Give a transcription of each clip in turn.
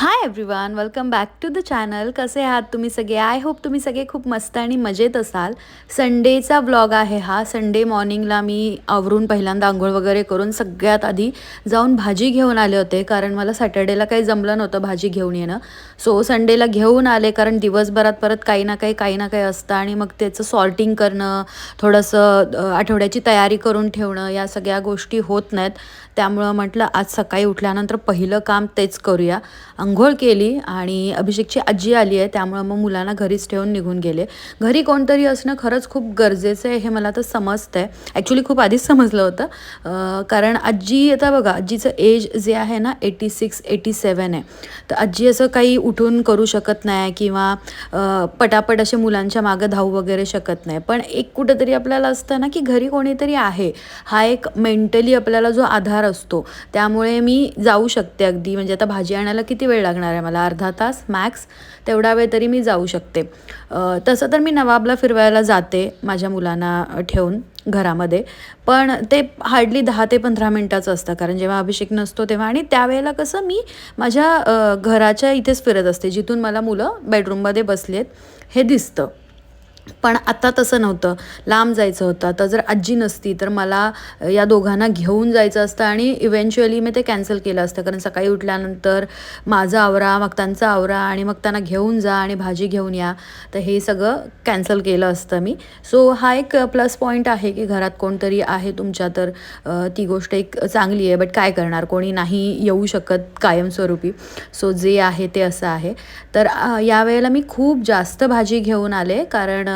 Hi everyone welcome back to the channel कसे आहात तुम्ही सगळे? आय होप तुम्ही सगळे खूप मस्त आणि मजेत असाल. संडेचा ब्लॉग आहे हा. संडे मॉर्निंगला मी आवरून पहिल्यांदा आंघोळ वगैरे करून सगळ्यात आधी जाऊन भाजी घेऊन आले होते कारण मला सॅटर्डेला काही जमलं नव्हतं भाजी घेऊन येणं. सो संडेला घेऊन आले कारण दिवसभरात परत काही ना काही काही ना काही असतं आणि मग त्याचं सॉर्टिंग करणं थोडंसं आठवड्याची तयारी करून ठेवणं या सगळ्या गोष्टी होत नाहीत. त्यामुळं म्हटलं आज सकाळी उठल्यानंतर पहिलं काम तेच करूया. आंघोळ केली आणि अभिषेकची आजी आली आहे त्यामुळं मग मुलांना घरीच ठेवून निघून गेले. घरी कोणतरी असणं खरंच खूप गरजेचं आहे हे मला तर समजतं आहे ॲक्च्युली खूप आधीच समजलं होतं कारण आजी आता बघा आजीचं एज जे आहे ना एटी सिक्स एटी सेवन आहे. तर आजी असं काही उठून करू शकत नाही किंवा पटापट असे मुलांच्या मागं धावू वगैरे शकत नाही. पण एक कुठंतरी आपल्याला असतं ना की घरी कोणीतरी आहे. हा एक मेंटली आपल्याला जो आधार असतो. त्यामुळे मी जाऊ शकते अगदी. म्हणजे आता भाजी आणायला किती वेळ लागणार आहे मला अर्धा तास मॅक्स तेवढा वेळ तरी मी जाऊ शकते. तसं तर मी नवाबला फिरवायला जाते माझ्या मुलांना ठेवून घरामध्ये. पण ते हार्डली दहा ते पंधरा मिनटाचं असतं. कारण जेव्हा अभिषेक नसतो तेव्हा आणि त्यावेळेला कसं मी माझ्या घराच्या इथेच फिरत असते. जिथून मला मुलं बेडरूममध्ये बसलेत हे दिसतं. पण आत्ता तसं नव्हतं. लांब जायचं होतं. आता जर आजी नसती तर मला या दोघांना घेऊन जायचं असतं आणि इव्हेंच्युअली मी ते कॅन्सल केलं असतं. कारण सकाळी उठल्यानंतर माझा आवरा मग त्यांचा आवरा आणि मग त्यांना घेऊन जा आणि भाजी घेऊन या. तर हे सगळं कॅन्सल केलं असतं मी. सो हा एक प्लस पॉईंट आहे की घरात कोणतरी आहे तुमच्या तर ती गोष्ट एक चांगली आहे. बट काय करणार? कोणी नाही येऊ शकत कायमस्वरूपी. सो जे आहे ते असं आहे. तर यावेळेला मी खूप जास्त भाजी घेऊन आले. कारण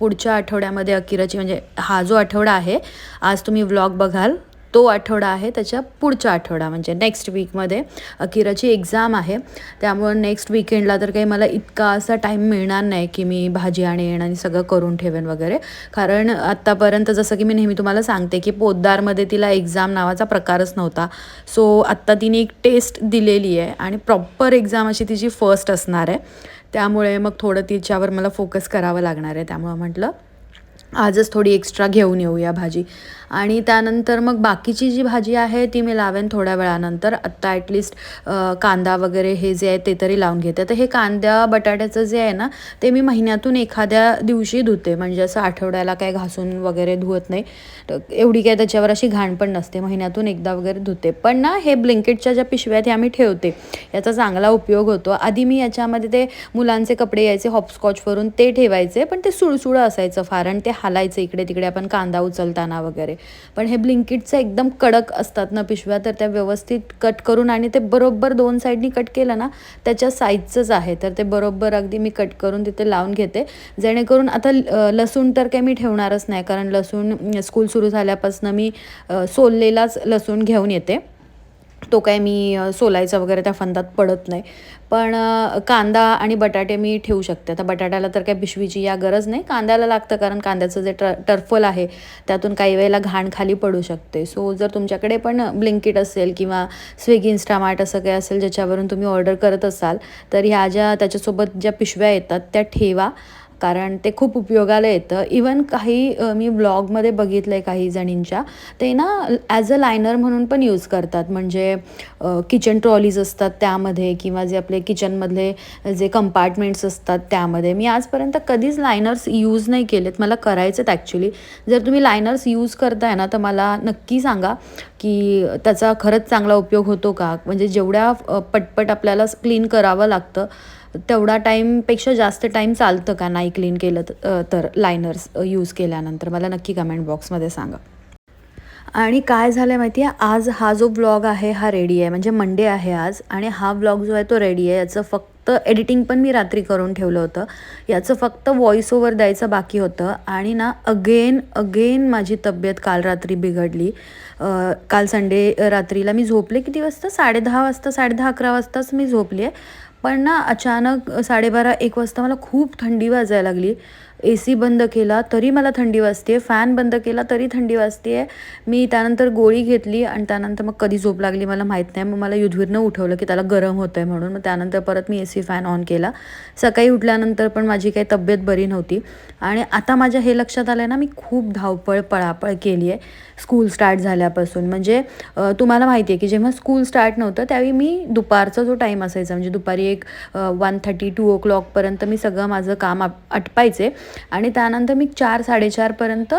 पुढच्या आठवड्यामध्ये अकिराची म्हणजे हा जो आठवडा आहे आज तुम्ही व्लॉग बघाल तो आठवडा आहे त्याच्या पुढचा आठवडा म्हणजे नेक्स्ट वीकमध्ये अकिराची एक्झाम आहे. त्यामुळं नेक्स्ट वीकेंडला तर काही मला इतका असा टाईम मिळणार नाही की मी भाजी आणि येणं आणि सगळं करून ठेवेन वगैरे. कारण आत्तापर्यंत जसं की मी नेहमी तुम्हाला सांगते की पोद्दारमध्ये तिला एक्झाम नावाचा प्रकारच नव्हता. सो आत्ता तिने एक टेस्ट दिलेली आहे आणि प्रॉपर एक्झाम अशी तिची फर्स्ट असणार आहे. त्यामुळे मग थोडं तिच्यावर मला फोकस करावं लागणार आहे. त्यामुळं म्हटलं आजच थोडी एक्स्ट्रा घेऊन येऊया भाजी. आणि त्यानंतर मग बाकीची जी भाजी आहे ती मी लावेन थोड्या वेळानंतर. आत्ता ॲटलिस्ट कांदा वगैरे हे जे आहे ते तरी लावून घेते. तर हे कांद्या बटाट्याचं जे आहे ना ते मी महिन्यातून एखाद्या दिवशी धुते. म्हणजे असं आठवड्याला काय घासून वगैरे धुवत नाही. तर एवढी काय त्याच्यावर अशी घाण पण नसते. महिन्यातून एकदा वगैरे धुते. पण ना हे ब्लिंकेटच्या ज्या पिशव्या आहेत ह्या मी ठेवते. याचा चांगला उपयोग होतो. आधी मी याच्यामध्ये ते मुलांचे कपडे यायचे हॉपस्कॉचवरून ते ठेवायचे. पण ते सुळसुळं असायचं फार आणि ते हालायचं इकडे तिकडे आपण कांदा उचलताना वगैरे. पण हे ब्लिंकिटचं एकदम कडक असतात ना पिशव्या तर त्या व्यवस्थित कट करून आणि ते बरोबर दोन साईडनी कट केलं ना त्याच्या साईजचंच आहे. तर ते बरोबर अगदी मी कट करून तिथे लावून घेते. जेणेकरून आता लसूण तर काही मी ठेवणारच नाही कारण लसूण स्कूल सुरू झाल्यापासून मी सोललेलाच लसूण घेऊन येते. तो काय मी सोलायचा वगैरे त्या फंदात पडत नाही. पण कांदा आणि बटाटे मी ठेवू शकते. आता बटाट्याला तर काय पिशवीची या गरज नाही. कांद्याला लागतं कारण कांद्याचं जे ट टर्फल आहे त्यातून काही वेळेला घाण खाली पडू शकते. सो जर तुमच्याकडे पण ब्लिंकिट असेल किंवा स्विगी इन्स्टामार्ट असं काही असेल ज्याच्यावरून तुम्ही ऑर्डर करत असाल तर ह्या ज्या त्याच्यासोबत ज्या पिशव्या येतात त्या ठेवा. कारण ते खूप उपयोगाला येतं. इवन काही मी ब्लॉगमध्ये बघितलं आहे काही जणींच्या ते ना ॲज अ लायनर म्हणून पण यूज करतात. म्हणजे किचन ट्रॉलीज असतात त्यामध्ये किंवा जे आपले किचनमधले जे कंपार्टमेंट्स असतात त्यामध्ये. मी आजपर्यंत कधीच लायनर्स यूज नाही केलेत. मला करायचेत ॲक्च्युली जर तुम्ही लायनर्स यूज करताय ना तर मला नक्की सांगा की त्याचा खरंच चांगला उपयोग होतो का? म्हणजे जेवढ्या पटपट आपल्याला क्लीन करावं लागतं तेवढा टाईमपेक्षा जास्त टाईम चालतं का नाही क्लीन केलं तर लायनर्स यूज केल्यानंतर? मला नक्की कमेंट बॉक्समध्ये सांगा. आणि काय झालं आहे माहिती आहे आज हा जो ब्लॉग आहे हा रेडी आहे. म्हणजे मंडे आहे आज आणि हा ब्लॉग जो आहे तो रेडी आहे. याचं फक्त एडिटिंग पण मी रात्री करून ठेवलं होतं. याचं फक्त व्हॉइस ओव्हर द्यायचं बाकी होतं. आणि ना अगेन अगेन माझी तब्येत काल रात्री बिघडली. काल संडे रात्रीला मी झोपले किती वाजता? साडेदहा वाजता साडेदहा अकरा वाजताच मी झोपली आहे पण ना अचानक साडेबारा एक वाजता मला खूप थंडी वाजायला लागली. ए सी बंद केला तरी मला थंडी वाजते फॅन बंद केला तरी थंडी वाजते मी त्यानंतर गोळी घेतली आणि त्यानंतर मग कधी झोप लागली मला माहीत नाही. मग मला युधवीरनं उठवलं की त्याला गरम होतं आहे म्हणून. मग त्यानंतर परत मी ए सी फॅन ऑन केला. सकाळी उठल्यानंतर पण माझी काही तब्येत बरी नव्हती. आणि आता माझ्या हे लक्षात आलं आहे ना मी खूप धावपळ पळापळ केली आहे स्कूल स्टार्ट झाल्यापासून. म्हणजे तुम्हाला माहिती आहे की जेव्हा स्कूल स्टार्ट नव्हतं त्यावेळी मी दुपारचा जो टाईम असायचा म्हणजे दुपारी एक वन थर्टी टू ओ क्लॉकपर्यंत मी सगळं माझं काम आप आटपायचे आणि त्यानंतर मी चार साडेचारपर्यंत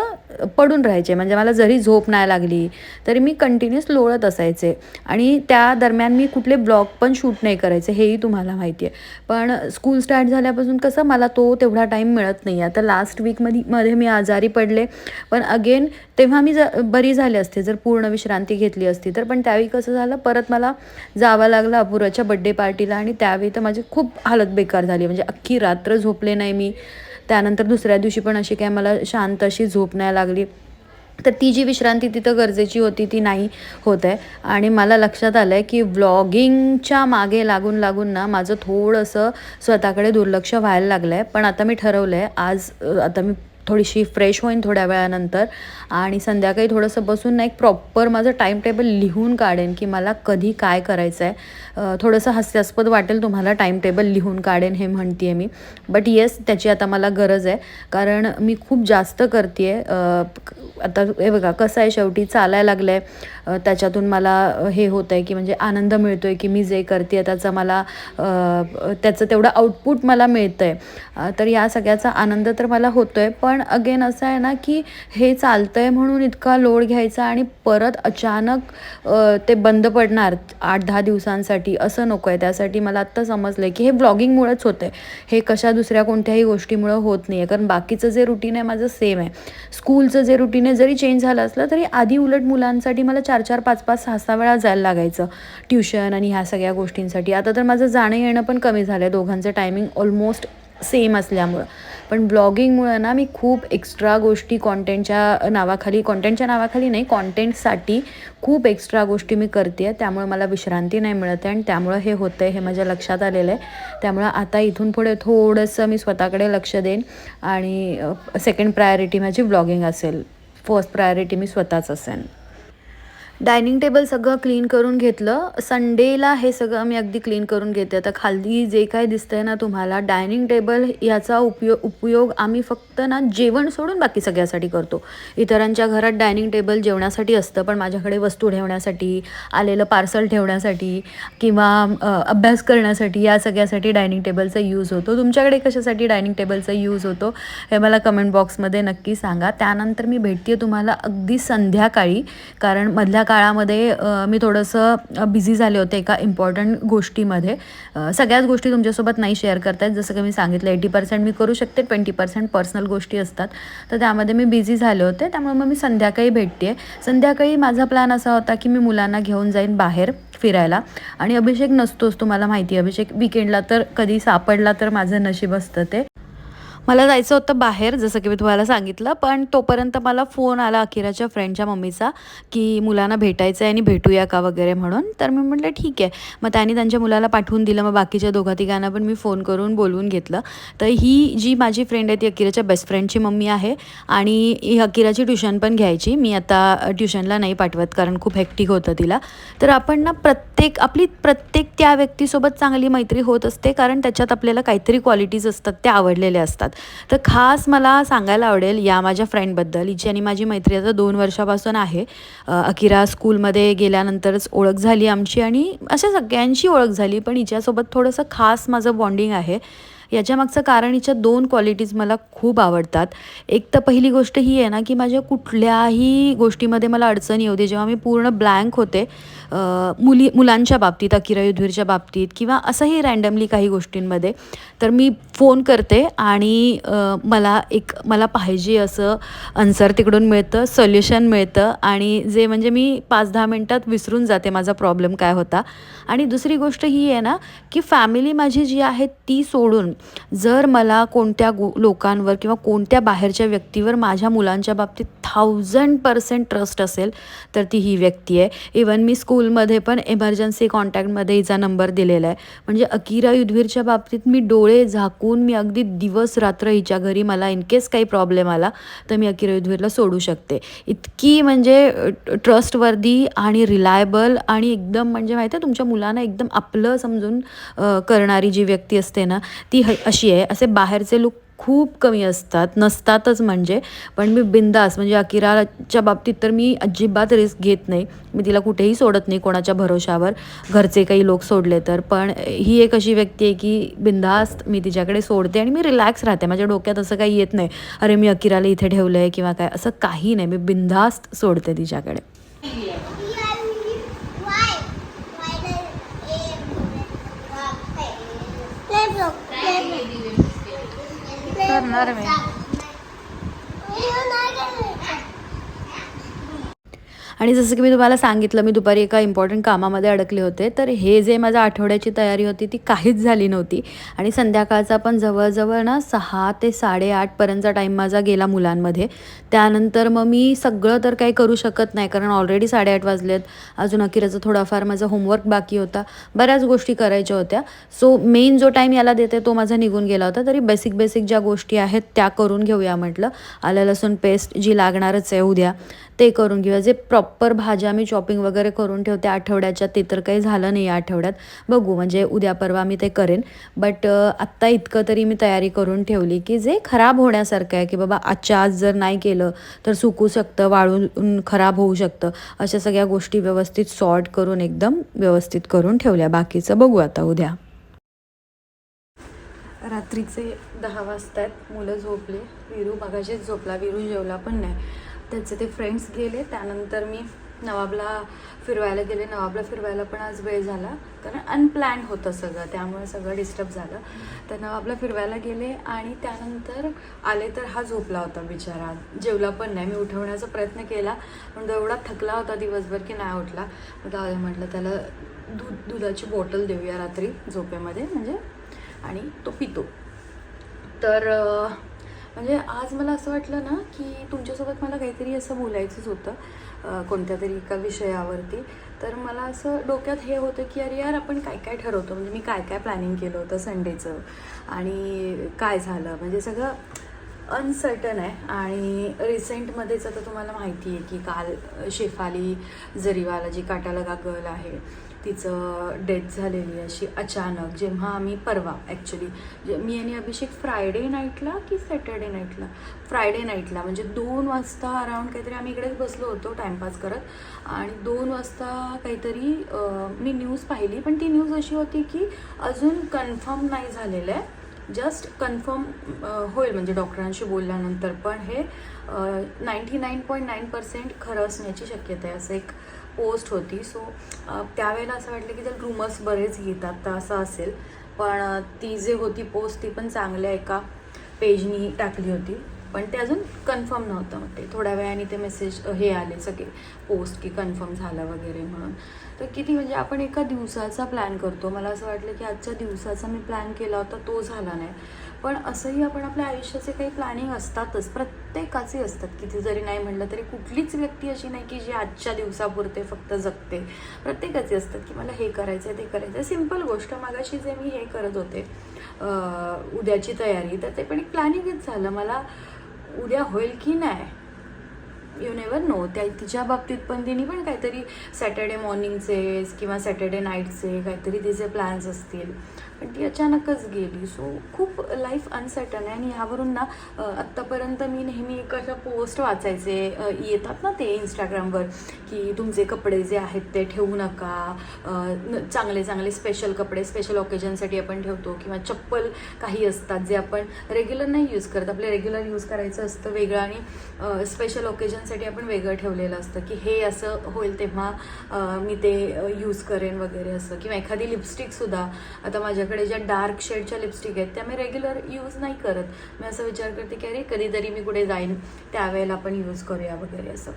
पडून राहायचे. म्हणजे मला जरी झोप नाही लागली तरी मी कंटिन्युअस लोळत असायचे. आणि त्या दरम्यान मी कुठले ब्लॉग पण शूट नाही करायचे हेही तुम्हाला माहिती आहे पण स्कूल स्टार्ट झाल्यापासून कसं मला तो तेवढा टाईम मिळत नाही. आता लास्ट वीकमध्ये मध्ये मी आजारी पडले. पण अगेन तेव्हा मी ज बरी झाले असते. जर पूर्ण विश्रांती घेतली असती तर. पण त्यावेळी कसं झालं परत मला जावं लागलं अपुराच्या बड्डे पार्टीला आणि त्यावेळी तर माझी खूप हालत बेकार झाली. म्हणजे अख्खी रात्र झोपले नाही मी. त्यानंतर दुसऱ्या दिवशी पण अशी काय मला शांत अशी झोप नाही लागली. तर ती जी विश्रांती तिथं गरजेची होती ती नाही होत आहे. आणि मला लक्षात आलं आहे की व्लॉगिंगच्या मागे लागून लागून ना माझं थोडंसं स्वतःकडे दुर्लक्ष व्हायला लागलं आहे पण आता मी ठरवलं आहे आज आता मी थोडीशी फ्रेश होईन थोड्या वेळानंतर. आणि संध्याकाळी थोडंसं बसून ना एक प्रॉपर माझं टाईम टेबल लिहून काढेन की मला कधी काय करायचं आहे थोडंसं हास्यास्पद वाटेल तुम्हाला टाईम टेबल लिहून काढेन हे म्हणते आहे मी. बट येस त्याची आता मला गरज आहे. कारण मी खूप जास्त करते आहे आता हे बघा कसं आहे शेवटी? चालायला लागलं आहे त्याच्यातून मला हे होतं आहे की म्हणजे आनंद मिळतो आहे की मी जे करते आहे त्याचा मला त्याचं तेवढं आउटपुट मला मिळतं आहे तर या सगळ्याचा आनंद तर मला होतो आहे पण अगेन असं आहे ना की हे चालतं आहे म्हणून इतका लोड घ्यायचा आणि परत अचानक ते बंद पडणार आठ दहा दिवसांसाठी असं नको आहे. त्यासाठी मला आत्ता समजलं आहे की हे ब्लॉगिंगमुळेच होतं आहे हे कशा दुसऱ्या कोणत्याही गोष्टीमुळं होत नाही आहे कारण बाकीचं जे रुटीन आहे माझं सेम आहे. स्कूलचं जे रुटीन आहे जरी चेंज झालं असलं तरी आधी उलट मुलांसाठी मला चार चार पाच पाच सहा सहा वेळा जायला लागायचं. ट्युशन आणि ह्या सगळ्या गोष्टींसाठी. आता तर माझं जाणं येणं पण कमी झालं आहे दोघांचं टायमिंग ऑलमोस्ट सेम असल्यामुळं. पण ब्लॉगिंगमुळं ना मी खूप एक्स्ट्रा गोष्टी कॉन्टेंटच्या नावाखाली कॉन्टेंटच्या नावाखाली नाही कॉन्टेंटसाठी खूप एक्स्ट्रा गोष्टी मी करते आहे त्यामुळे मला विश्रांती नाही मिळत आहे आणि त्यामुळं हे होतं आहे हे माझ्या लक्षात आलेलं आहे. त्यामुळं आता इथून पुढे थोडंसं मी स्वतःकडे लक्ष देईन आणि सेकंड प्रायोरिटी माझी ब्लॉगिंग असेल. फर्स्ट प्रायोरिटी मी स्वतःच असेन. डायनिंग टेबल सगळं क्लीन करून घेतलं. संडेला हे सगळं मी अगदी क्लीन करून घेते आता खाली जे काय दिसतंय ना तुम्हाला डायनिंग टेबल याचा उपयोग उपयोग आम्ही फक्त ना जेवण सोडून बाकी सगळ्यासाठी करतो. इतरांच्या घरात डायनिंग टेबल जेवणासाठी असतं पण माझ्याकडे वस्तू ठेवण्यासाठी आलेलं पार्सल ठेवण्यासाठी किंवा अभ्यास करण्यासाठी या सगळ्यासाठी डायनिंग टेबलचा यूज होतो. तुमच्याकडे कशासाठी डायनिंग टेबलचा यूज होतो हे मला कमेंट बॉक्समध्ये नक्की सांगा. त्यानंतर मी भेटते तुम्हाला अगदी संध्याकाळी कारण मधल्या काळामध्ये मी थोडंसं बिझी झाले होते एका इम्पॉर्टंट गोष्टीमध्ये. सगळ्याच गोष्टी तुमच्यासोबत नाही शेअर करतायत. जसं की मी सांगितलं एटी पर्सेंट मी करू शकते ट्वेंटी पर्सेंट पर्सनल गोष्टी असतात. तर त्यामध्ये मी बिझी झाले होते. त्यामुळे मग मी संध्याकाळी भेटते संध्याकाळी माझा प्लॅन असा होता की मी मुलांना घेऊन जाईन बाहेर फिरायला. आणि अभिषेक नसतोच तुम्हाला माहिती अभिषेक विकेंडला तर कधी सापडला तर माझं नशीब असतं ते. मला जायचं होतं बाहेर जसं की मी तुम्हाला सांगितलं पण तोपर्यंत मला फोन आला अकिराच्या फ्रेंडच्या मम्मीचा की मुलांना भेटायचं आहे आणि भेटूया का वगैरे म्हणून. तर मी म्हटलं ठीक आहे. मग त्यांनी त्यांच्या मुलाला पाठवून दिलं मग बाकीच्या दोघा तिघांना पण मी फोन करून बोलवून घेतलं. तर ही जी माझी फ्रेंड आहे ती अकिराच्या बेस्ट फ्रेंडची मम्मी आहे आणि ही अकिराची ट्युशन पण घ्यायची. मी आता ट्युशनला नाही पाठवत कारण खूप हॅक्टिक होतं तिला. तर आपण ना प्रत्येक आपली प्रत्येक त्या व्यक्तीसोबत चांगली मैत्री होत असते कारण त्याच्यात आपल्याला काहीतरी क्वालिटीज असतात त्या आवडलेल्या असतात. तर खास मला सांगायला आवडेल या माझ्या फ्रेंडबद्दल हिची आणि माझी मैत्री आता दोन वर्षापासून आहे. अकिरा स्कूलमध्ये गेल्यानंतरच ओळख झाली आमची आणि अशा सगळ्यांची ओळख झाली पण हिच्यासोबत थोडंसं खास माझं बॉन्डिंग आहे. याच्यामागचं कारण हिच्या दोन क्वालिटीज मला खूप आवडतात. एक तर पहिली गोष्ट ही आहे ना की माझ्या कुठल्याही गोष्टीमध्ये मला अडचण येऊ दे जेव्हा मी पूर्ण ब्लँक होते मुली मुलांच्या बाबतीत अकिरा युधवीरच्या बाबतीत किंवा असंही रँडमली काही गोष्टींमध्ये तर मी फोन करते आणि मला एक मला पाहिजे असं आन्सर तिकडून मिळतं सोल्युशन मिळतं आणि जे म्हणजे मी पाच दहा मिनटात विसरून जाते माझा प्रॉब्लेम काय होता. आणि दुसरी गोष्ट ही आहे ना की फॅमिली माझी जी आहे ती सोडून जर मला कोणत्या गो लोकांवर किंवा कोणत्या बाहेरच्या व्यक्तीवर माझ्या मुलांच्या बाबतीत थाउजंड पर्सेंट ट्रस्ट असेल तर ती ही व्यक्ती आहे. इवन मी स्कूल स्कूलमध्ये पण एमर्जन्सी कॉन्टॅक्टमध्ये हिचा नंबर दिलेला आहे. म्हणजे अकिरा युद्धवीरच्या बाबतीत मी डोळे झाकून मी अगदी दिवस रात्र हिच्या घरी मला इनकेस काही प्रॉब्लेम आला तर मी अकिरा युद्धवीरला सोडू शकते. इतकी म्हणजे ट्रस्टवर्दी आणि रिलायबल आणि एकदम म्हणजे माहिती आहे तुमच्या मुलांना एकदम आपलं समजून करणारी जी व्यक्ती असते ना ती ह अशी आहे. असे बाहेरचे लुक खूप कमी असतात नसतातच म्हणजे पण मी बिंदास म्हणजे अकिराच्या बाबतीत तर मी अजिबात रिस्क घेत नाही मी तिला कुठेही सोडत नाही कोणाच्या भरोशावर घरचे काही लोक सोडले तर पण ही एक अशी व्यक्ती आहे की बिंदास्त मी तिच्याकडे सोडते आणि मी रिलॅक्स राहते माझ्या डोक्यात असं काही येत नाही अरे मी अकिराला इथे ठेवलं आहे किंवा काय असं काही नाही मी बिंदास्त सोडते तिच्याकडे करणार मी आणि जसं की मी तुम्हाला सांगितलं मी दुपारी एका इम्पॉर्टंट कामामध्ये अडकले होते. तर हे जे माझ्या आठवड्याची तयारी होती ती काहीच झाली नव्हती. आणि संध्याकाळचा पण जवळजवळ ना सहा ते साडेआठपर्यंतचा टाईम माझा गेला मुलांमध्ये. त्यानंतर मग मी सगळं तर काही करू शकत नाही कारण ऑलरेडी साडेआठ वाजलेत. अजून अखेरचं थोडाफार माझा होमवर्क बाकी होता. बऱ्याच गोष्टी करायच्या होत्या. सो मेन जो टाईम याला देते तो माझा निघून गेला होता. तरी बेसिक बेसिक ज्या गोष्टी आहेत त्या करून घेऊया म्हटलं. आलं लसूण पेस्ट जी लागणारच आहे उद्या. ते करून घेऊया जे प्रॉपर भाज्या मी चॉपिंग वगैरे करून ठेवते आठवड्याच्या ते तर काही झालं नाही या आठवड्यात. बघू म्हणजे उद्या परवा मी ते करेन. बट आत्ता इतकं तरी मी तयारी करून ठेवली की जे खराब होण्यासारखं आहे की बाबा आजच्या आज जर नाही केलं तर सुकू शकतं वाळून खराब होऊ शकतं. अशा सगळ्या गोष्टी व्यवस्थित सॉर्ट करून एकदम व्यवस्थित करून ठेवल्या. बाकीचं बघू आता उद्या. रात्रीचे दहा वाजता आहेत मुलं झोपले. विरू मगाशीच झोपला. विरू जेवला पण नाही. त्यांचे ते फ्रेंड्स गेले. त्यानंतर मी नवाबला फिरवायला गेले. नवाबला फिरवायला पण आज वेळ झाला. कारण अनप्लॅन होतं सगळं. त्यामुळे सगळं डिस्टर्ब झालं. तर नवाबला फिरवायला गेले आणि त्यानंतर आले तर हा झोपला होता बिचारा. जेवला पण नाही. मी उठवण्याचा प्रयत्न केला. पण तो एवढा थकला होता दिवसभर की नाही उठला. मग म्हटलं त्याला दूध दुधाची बॉटल देऊया रात्री झोपेमध्ये. म्हणजे आणि तो पितो. तर म्हणजे आज मला असं वाटलं ना की तुमच्यासोबत मला काहीतरी असं बोलायचंच होतं कोणत्या तरी एका विषयावरती. तर मला असं डोक्यात हे होतं की अरे यार आपण काय काय ठरवतो? म्हणजे मी काय काय प्लॅनिंग केलं होतं संडेचं आणि काय झालं? म्हणजे सगळं अनसर्टन आहे. आणि रिसेंटमध्येच आता तुम्हाला माहिती आहे की काल शेफाली जरीवाला जी काटालगा गर्ल आहे. तिचं डेथ झालेली अशी अचानक जेव्हा आम्ही परवा ॲक्च्युली जे मी आणि अभिषेक फ्रायडे नाईटला की सॅटर्डे नाईटला फ्रायडे नाईटला म्हणजे दोन वाजता अराऊंड काहीतरी आम्ही इकडेच बसलो होतो टाईमपास करत. आणि दोन वाजता काहीतरी मी न्यूज पाहिली पण ती न्यूज अशी होती की अजून कन्फर्म नाही झालेलं आहे. जस्ट कन्फर्म होईल म्हणजे डॉक्टरांशी बोलल्यानंतर. पण हे ninety nine point nine percent खरं असण्याची शक्यता आहे. असं एक पोस्ट होती. सो त्यावेळेला असं वाटलं की त्याला रूमर्स बरेच येतात तर असं असेल. पण ती जे होती पोस्ट ती पण चांगल्या एका पेजनी टाकली होती. पण ते अजून कन्फर्म नव्हतं मग ते. थोड्या वेळाने ते मेसेज हे आले सगळे. पोस्ट की कन्फर्म झालं वगैरे म्हणून. तर किती म्हणजे आपण एका दिवसाचा प्लॅन करतो. मला असं वाटलं की आजच्या दिवसाचा मी प्लॅन केला होता तो झाला नाही. पण असंही आपण आपल्या आयुष्याचे काही प्लॅनिंग असतातच. प्रत्येकाचे असतात. किती जरी नाही म्हणलं तरी कुठलीच व्यक्ती अशी नाही की जी आजच्या दिवसापुरते फक्त जगते. प्रत्येकाचे असतात की मला हे करायचं आहे ते करायचं आहे सिंपल गोष्ट मागाशी जे मी हे करत होते उद्याची तयारी तर ते पण एक प्लॅनिंगच झालं. मला उद्या होईल की नाही? यू नेवर नो त्या तिच्या बाबतीत पण तिने पण काहीतरी सॅटर्डे मॉर्निंगचे किंवा सॅटर्डे नाईटचे काहीतरी तिचे प्लॅन्स असतील. पण ती अचानकच गेली. सो खूप लाईफ अनसर्टन आहे आणि ह्यावरून ना आत्तापर्यंत मी नेहमी कशा पोस्ट वाचायचे येतात ना ते इंस्टाग्रामवर की तुमचे कपडे जे आहेत ते ठेवू नका. न- चांगले चांगले स्पेशल कपडे स्पेशल ऑकेजनसाठी आपण ठेवतो किंवा चप्पल काही असतात जे आपण रेग्युलर नाही यूज करत. आपले रेग्युलर यूज करायचं असतं वेगळं आणि स्पेशल ओकेजनसाठी आपण वेगळं ठेवलेलं असतं की हे असं होईल तेव्हा मी ते यूज करेन वगैरे असं. किंवा एखादी लिपस्टिकसुद्धा आता माझ्या माझ्याकडे ज्या डार्क शेडच्या लिपस्टिक आहेत त्या मी रेग्युलर यूज नाही करत. मी असं विचार करते की अरे कधीतरी मी कुठे जाईन त्यावेळेला आपण यूज करूया वगैरे असं.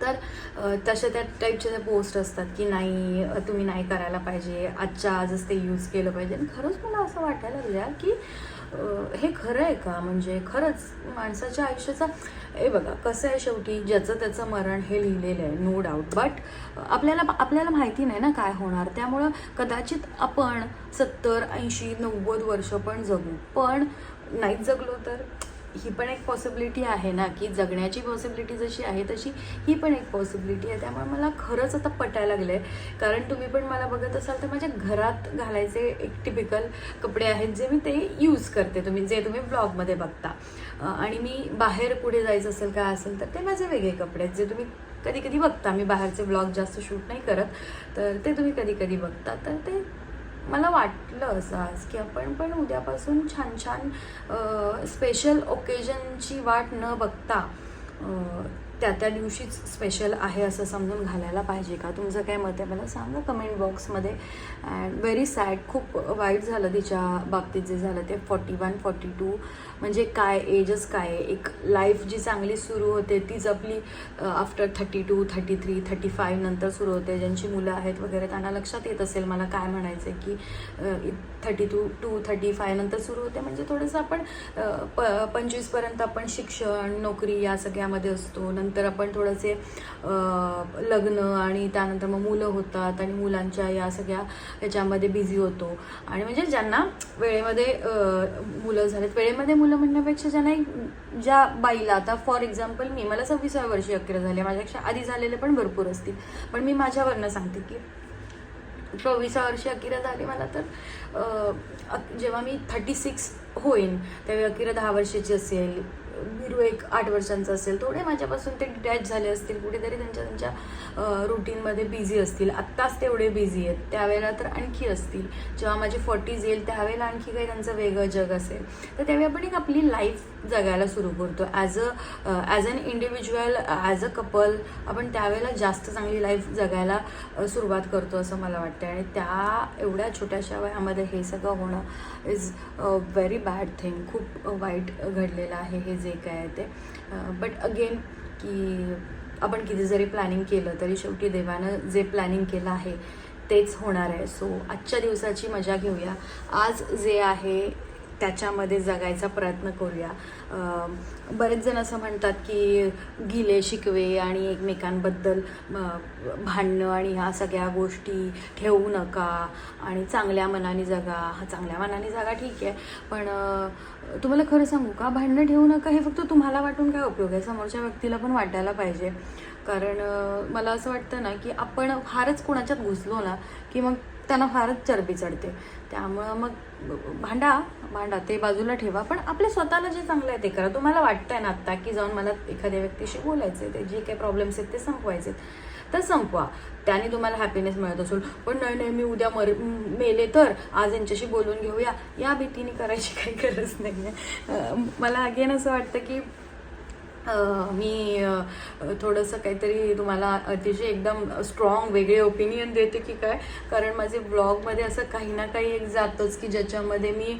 तर तसे तशा त्या टाईपचे त्या पोस्ट असतात की नाही तुम्ही नाही करायला पाहिजे आजच्या आजच ते यूज केलं पाहिजे. आणि खरंच मला असं वाटायला लागलं की हे खरं आहे का? म्हणजे खरंच माणसाच्या आयुष्याचा हे बघा कसं आहे शेवटी ज्याचं त्याचं मरण हे लिहिलेलं आहे नो डाऊट बट आपल्याला आपल्याला माहिती नाही ना काय होणार. त्यामुळं कदाचित आपण सत्तर ऐंशी नव्वद वर्ष पण जगू. पण नाहीच जगलो तर? ही पण एक पॉसिबिलिटी आहे ना की जगण्याची पॉसिबिलिटी जशी आहे तशी ही पण एक पॉसिबिलिटी आहे. त्यामुळे मला खरंच आता पटायला लागलं आहे कारण तुम्ही पण मला बघत असाल तर माझ्या घरात घालायचे एक टिपिकल कपडे आहेत जे मी ते यूज करते तुम्ही जे तुम्ही ब्लॉगमध्ये बघता. आणि मी बाहेर कुठे जायचं असेल काय असेल तर ते माझे वेगळे कपडे आहेत जे तुम्ही कधी कधी बघता. मी बाहेरचे ब्लॉग जास्त शूट नाही करत तर ते तुम्ही कधी कधी बघता. तर ते मला वाटलं असं आज की आपण पण उद्यापासून छान छान स्पेशल ओकेजनची वाट न बघता त्या त्या दिवशीच स्पेशल आहे असं समजून घालायला पाहिजे का? तुमचं काय मत आहे? मला सांगा कमेंट बॉक्समध्ये अँड व्हेरी सॅड खूप वाईट झालं तिच्या बाबतीत जे झालं ते. फॉर्टी वन फॉर्टी टू म्हणजे काय एजच काय आहे? एक लाईफ जी चांगली सुरू होते तीच आपली after thirty two thirty three thirty five नंतर सुरू होते. ज्यांची मुलं आहेत वगैरे त्यांना लक्षात येत असेल मला काय म्हणायचं आहे की thirty two two thirty five नंतर सुरू होते. म्हणजे थोडंसं आपण प पंचवीसपर्यंत आपण शिक्षण नोकरी या सगळ्यामध्ये असतो. नंतर आपण थोडंसे लग्न आणि त्यानंतर मग मुलं होतात आणि मुलांच्या या सगळ्या ह्याच्यामध्ये बिझी होतो. आणि म्हणजे ज्यांना वेळेमध्ये मुलं झालेत वेळेमध्ये मुलं म्हणण्यापेक्षा ज्यांना एक- ज्या बाईला आता फॉर एक्झाम्पल मी मला सव्वीसाव्या वर्षी अखेर झाले माझ्यापेक्षा आधी झालेले पण भरपूर असतील. पण मी माझ्यावरनं सांगते की चोवीसा वर्षी अकिरा झाली मला तर जेव्हा मी थर्टी सिक्स होईन त्यावेळी अकिरा दहा वर्षाची असेल. बिरू एक आठ वर्षांचा असेल थोडे माझ्यापासून ते डिटॅच झाले असतील कुठेतरी त्यांच्या त्यांच्या रुटीनमध्ये बिझी असतील. आत्ताच तेवढे बिझी आहेत. त्यावेळेला तर आणखी असतील. जेव्हा माझी फॉर्टीज येईल त्यावेळेला आणखी काही त्यांचं वेगळं जग असेल. तर त्यावेळी आपण एक आपली लाईफ जगायला सुरू करतो. As a as an individual as a couple आपण त्यावेळेला जास्त चांगली लाईफ जगायला uh, सुरुवात करतो असं मला वाटतं आणि त्या एवढ्या छोट्याशा वयामध्ये हे सगळं होणं इज व्हेरी बॅड थिंग खूप वाईट घडलेलं आहे हे जे काय आहे ते. Uh, बट अगेन की आपण किती जरी प्लॅनिंग केलं तरी शेवटी देवानं जे प्लॅनिंग केलं आहे तेच होणार आहे. सो आजच्या दिवसाची मजा घेऊया. आज जे आहे त्याच्यामध्ये जगायचा प्रयत्न करूया. बरेच जण असं म्हणतात की गिले शिकवे आणि एकमेकांबद्दल भांडणं आणि ह्या सगळ्या गोष्टी ठेवू नका आणि चांगल्या मनाने जगा. हा चांगल्या मनाने जगा ठीक आहे. पण तुम्हाला खरं सांगू का? भांडणं ठेवू नका हे फक्त तुम्हाला वाटून काय उपयोग आहे? समोरच्या व्यक्तीला पण वाटायला पाहिजे. कारण मला असं वाटतं ना की आपण फारच कोणाच्यात घुसलो ना की मग त्यांना फारच चरबी चढते. त्यामुळं मग भांडा भांडा ते बाजूला ठेवा. पण आपल्या स्वतःला जे चांगलं आहे ते करा. तुम्हाला वाटतंय ना आत्ता की जाऊन मला एखाद्या व्यक्तीशी बोलायचं आहे ते जे काही प्रॉब्लेम्स आहेत ते संपवायचे तर संपवा. त्याने तुम्हाला हॅपीनेस मिळत असेल. पण नाही नाही मी उद्या मर मेले तर आज यांच्याशी बोलून घेऊया. या भीतीने करायची काही गरज नाही आहे मला अगेन असं वाटतं की मी थोडंसं काहीतरी तुम्हाला अतिशय एकदम स्ट्रॉंग वेगळे ओपिनियन देते की काय? कारण माझे ब्लॉगमध्ये असं काही ना काही एक जातंच की ज्याच्यामध्ये मी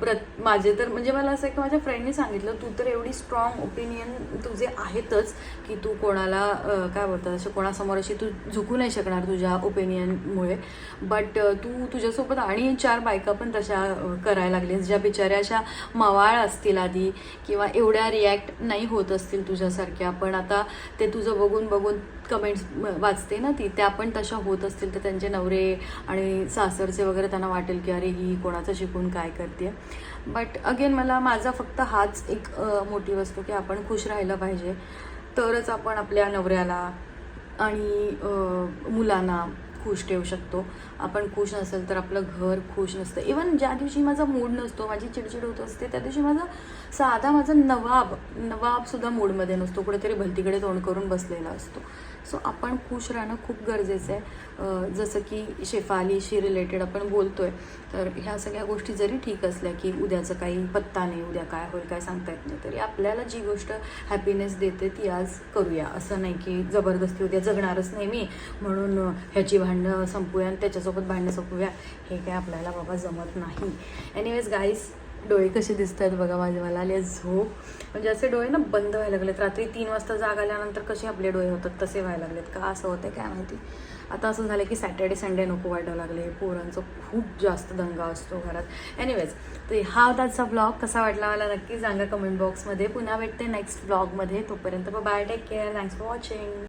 प्रत माझे तर म्हणजे मला असं आहे की माझ्या फ्रेंडने सांगितलं तू तर एवढी स्ट्रॉंग ओपिनियन तुझे आहेतच की तू कोणाला काय बोलतात असे कोणासमोर अशी तू झुकू नाही शकणार तुझ्या ओपिनियनमुळे बट तू तुझ्यासोबत आणि चार बायका पण तशा करायला लागलीस ज्या बिचाऱ्या अशा मवाळ असतील आधी किंवा एवढ्या रिॲक्ट नाही होत असतील तुझ्यासारख्या पण आता ते तुझं बघून बघून कमेंट्स वाचते ना ती त्या पण तशा होत असतील तर त्यांचे नवरे आणि सासरचे वगैरे त्यांना वाटेल की अरे ही कोणाचं शिकून काय करते बट अगेन मला माझा फक्त हाच एक मोठी वस्तू की आपण खुश राहिलं पाहिजे. तरच आपण आपल्या नवऱ्याला आणि मुलांना खुश ठेवू शकतो. आपण खुश नसेल तर आपलं घर खुश नसतं. इवन ज्या दिवशी माझा मूड नसतो माझी चिडचिड होत असते त्या दिवशी माझा साधा माझा नवाब नवाबसुद्धा मूडमध्ये नसतो. कुठेतरी भलतीकडे तोंड करून बसलेला असतो. सो आपण खुश राहणं खूप गरजेचं आहे. जसं की शेफालीशी रिलेटेड आपण बोलतो आहे तर ह्या सगळ्या गोष्टी जरी ठीक असल्या की उद्याचं काही पत्ता नाही उद्या काय होईल काय सांगता येत नाही तरी आपल्याला जी गोष्ट हॅपीनेस देते ती आज करूया. असं नाही की जबरदस्ती उद्या जगणारच नाही मी. म्हणून ह्याची भांडणं संपूया आणि त्यांच्यासोबत भांडणं सोपूया हे काय आपल्याला बाबा जमत नाही. एनिवेज गाईस डोळे कसे दिसत आहेत बघा माझे मला आले झोप. म्हणजे असे डोळे ना बंद व्हायला लागलेत. रात्री तीन वाजता जाग आल्यानंतर कसे आपले डोळे होतात तसे व्हायला लागलेत. का असं होतं काय माहिती. आता असं झालं की सॅटर्डे संडे नको वाटायला लागले. पोरांचं खूप जास्त दंगा असतो घरात. एनिवेज तर हा होता आजचा ब्लॉग कसा वाटला मला नक्की सांगा कमेंट बॉक्समध्ये पुन्हा भेटते नेक्स्ट ब्लॉगमध्ये तोपर्यंत bye take care thanks for watching